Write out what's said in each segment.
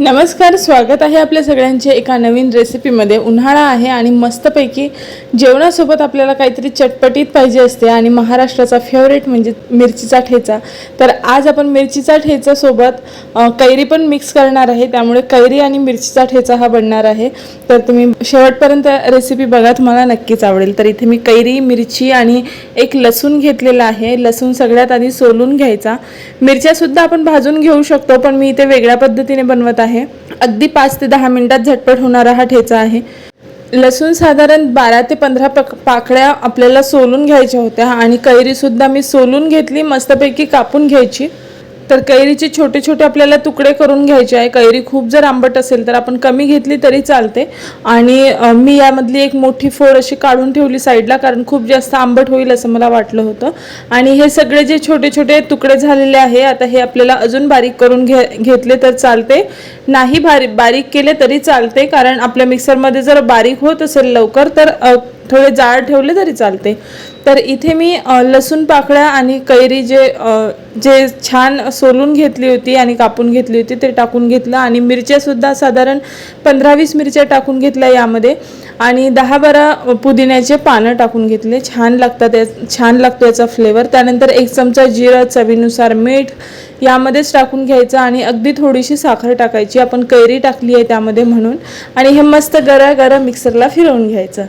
नमस्कार स्वागत आहे आपल्या सगळ्यांचे एका नवीन रेसिपीमध्ये. उन्हाळा आहे आणि मस्तपैकी जेवणासोबत आपल्याला काहीतरी चटपटीत पाहिजे असते आणि महाराष्ट्राचा फेवरेट म्हणजे मिरचीचा ठेचा. तर आज आपण मिरचीचा ठेचासोबत कैरी पण मिक्स करणार आहे. त्यामुळे कैरी आणि मिरचीचा ठेचा हा बनणार आहे. तर तुम्ही शेवटपर्यंत रेसिपी बघा तुम्हाला नक्कीच आवडेल. तर इथे मी कैरी मिरची आणि एक लसूण घेतलेला आहे. लसूण सगळ्यात आधी सोलून घ्यायचा. मिरच्यासुद्धा आपण भाजून घेऊ शकतो पण मी इथे वेगळ्या पद्धतीने बनवत आहे. अगदी पाच ते दहा मिनिटात झटपट होणारा हा ठेचा आहे. लसूण साधारण बारा ते पंधरा पक पाकळ्या आपल्याला सोलून घ्यायच्या होत्या आणि कैरीसुद्धा मी सोलून घेतली मस्तपैकी कापून घ्यायची. तर कैरीचे छोटे छोटे आपल्याला तुकडे करून घ्यायचे आहे. कैरी खूप जर आंबट असेल तर आपण कमी घेतली तरी चालते. आणि मी यामधली एक मोठी फोड अशी काढून ठेवली साईडला कारण खूप जास्त आंबट होईल असं मला वाटलं होतं. आणि हे सगळे जे छोटे छोटे तुकडे झालेले आहे आता हे आपल्याला अजून बारीक करून घे घेतले तर चालते. नाही बारीक बारीक केले तरी चालते कारण आपल्या मिक्सरमध्ये जर बारीक होत असेल लवकर तर थोडे जाड ठेवले तरी चालते. तर इथे मी लसूण पाकळ्या आणि कैरी जे जे छान सोलून घेतली होती आणि कापून घेतली होती ते टाकून घेतलं आणि मिरच्यासुद्धा साधारण पंधरा वीस मिरच्या टाकून घेतल्या यामध्ये आणि दहा बारा पुदिन्याचे पानं टाकून घेतले. छान लागतात या छान लागतो याचा फ्लेवर त्यानंतर एक चमचा जिरं चवीनुसार मीठ यामध्येच टाकून घ्यायचं आणि अगदी थोडीशी साखर टाकायची. आपण कैरी टाकली आहे त्यामध्ये म्हणून आणि हे मस्त गरा गरा मिक्सरला फिरवून घ्यायचं.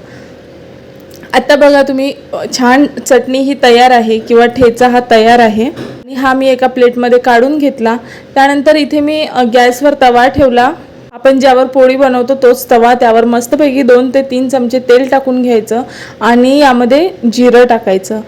आता बघा तुम्ही छान चटणी ही तयार आहे किंवा ठेचा हा तयार आहे. आणि हा मी एका प्लेटमध्ये काढून घेतला. त्यानंतर इथे मी गॅसवर तवा ठेवला. आपण ज्यावर पोळी बनवतो तोच तवा त्यावर मस्तपैकी दोन ते तीन चमचे तेल टाकून घ्यायचं आणि यामध्ये जिरं टाकायचं.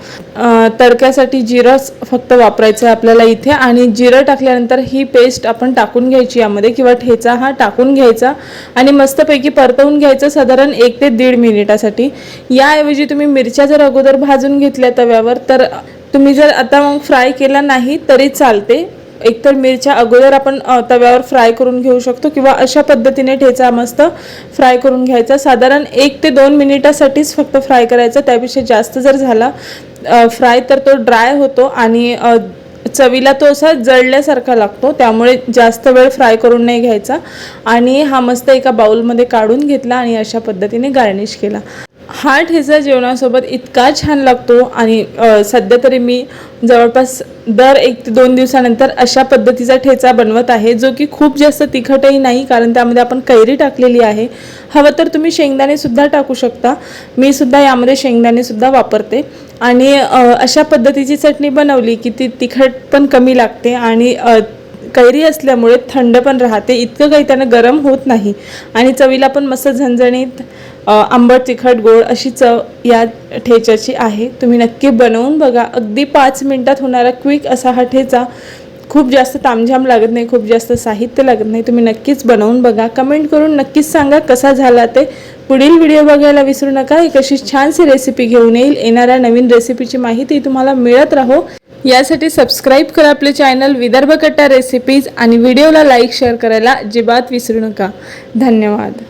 तडक्यासाठी जिरंच फक्त वापरायचं आहे आपल्याला इथे आणि जिरं टाकल्यानंतर ही पेस्ट आपण टाकून घ्यायची यामध्ये किंवा ठेचा हा टाकून घ्यायचा आणि मस्तपैकी परतवून घ्यायचं साधारण एक ते दीड मिनिटासाठी. याऐवजी तुम्ही मिरच्या जर अगोदर भाजून घेतल्या तव्यावर तर तुम्ही जर आता मग फ्राय केला नाही तरी चालते. एकतर मिरच्या अगोदर आपण तव्यावर फ्राय करून घेऊ शकतो किंवा अशा पद्धतीने ठेचा मस्त फ्राय करून घ्यायचा. साधारण एक ते दोन मिनिटासाठीच फक्त फ्राय करायचा. त्यापेक्षा जास्त जर झाला फ्राय तर तो ड्राय होतो आणि चवीला तो असा जळल्यासारखा लागतो. त्यामुळे जास्त वेळ फ्राय करून नाही घ्यायचा. आणि हा मस्त एका बाउलमध्ये काढून घेतला आणि अशा पद्धतीने गार्निश केला. हा ठेचा जेवणासोबत इतका छान लागतो आणि सध्या तरी मी जवळपास दर एक ते दोन दिवसानंतर अशा पद्धतीचा ठेचा बनवत आहे जो की खूप जास्त तिखटही नाही कारण त्यामध्ये आपण कैरी टाकलेली आहे. हवं तर तुम्ही शेंगदाणेसुद्धा टाकू शकता. मी सुद्धा यामध्ये शेंगदाणेसुद्धा वापरते. आणि अशा पद्धतीची चटणी बनवली की ती तिखट पण कमी लागते आणि कैरी असल्यामुळे थंड पण राहते. इतकं काही त्यानं गरम होत नाही. आणि चवीला पण मस्त झणझणीत आंबट तिखट गोड अशी चव या ठेच्याची आहे. तुम्ही नक्की बनवून बघा. अगदी पाच मिनिटात होणारा क्विक असा हा ठेचा. खूप जास्त तामझाम लागत नाही खूप जास्त साहित्य लागत नाही. तुम्ही नक्कीच बनवून बघा. कमेंट करून नक्कीच सांगा कसा झाला ते. पुढील व्हिडिओ बघायला विसरू नका. एक अशी छानशी रेसिपी घेऊन येईल. येणाऱ्या नवीन रेसिपीची माहिती तुम्हाला मिळत राहो. यासाठी सबस्क्राईब करा आपले चॅनल विदर्भ कट्टा रेसिपीज आणि व्हिडिओला लाईक शेअर करायला अजिबात विसरू नका. धन्यवाद.